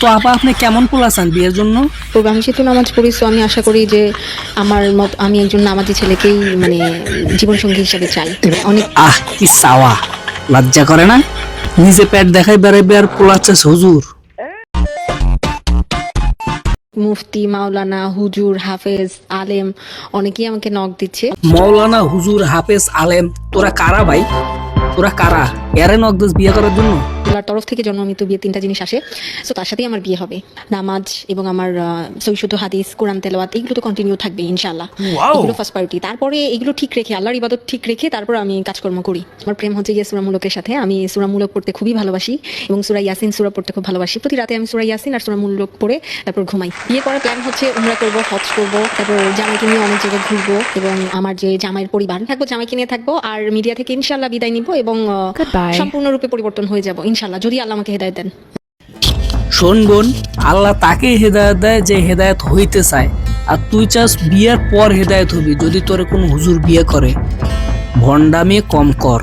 তো আপা আপনি কেমন পোলা চান বিয়ের জন্য? তো আমি নামাজ পড়ি so আমি আশা করি যে আমার মত আমি একজন নামাজি ছেলেকেই মানে জীবনসঙ্গী হিসাবে চাই। অনেক আহ কি সাওয়া লজ্জা করে না? নিজে পেট দেখাই বেড়াইবে আর পোলা হুজুর। মুফতি মাওলানা হুজুর হাফেজ আলেম অনেকেই আমাকে নক দিচ্ছে। মাওলানা হুজুর হাফেজ আলেম তোরা কারা ভাই? তোরা কারা? এরে নকদাস বিয়ে করার জন্য? আল্লাহর তরফ থেকে জন্মমৃত্যু বিয়ে তিনটা জিনিস আসে। সো তার সাথেই আমার বিয়ে হবে। নামাজ এবং আমার সৈশুদ্ধ হাদিস কোরআন তেলাওয়াত এগুলো তো কন্টিনিউ থাকবে ইনশাআল্লাহ। এগুলো ফার্স্ট প্রায়োরিটি তারপরে এগুলো ঠিক রেখে আল্লাহর ইবাদত ঠিক রেখে তারপর আমি কাজকর্ম করি। আমার প্রেম হচ্ছে গিয়ে সুরামূলকের সাথে। আমি সুরামূলক পড়তে খুবই ভালোবাসি এবং সুরা ইয়াসিন সুরা পড়তে খুব ভালোবাসি। প্রতি রাতে আমি সুরা ইয়াসিন আর সুরামূলক পড়ে তারপর ঘুমাই। বিয়ে করার প্ল্যান হচ্ছে উমরা করব হজ করব তারপর জামাইকে নিয়ে অনেক জায়গায় ঘুরবো এবং আমার যে জামাইয়ের পরিবার থাকব জামাইকে নিয়ে থাকব আর মিডিয়া থেকে ইনশাল্লাহ বিদায় নিবো এবং সম্পূর্ণরূপে পরিবর্তন হয়ে যাব ইনশাল্লাহ যদি আল্লাহ আমাকে হেদায়ত দেন। শোন বোন, আল্লাহ তাকে হেদায়ত দেয় যে হেদায়ত হইতে চায়। আর তুই চাস বিয়ের পর হেদায়ত হবি, যদি তোর কোনো হুজুর বিয়ে করে। ভণ্ডামি কম কর।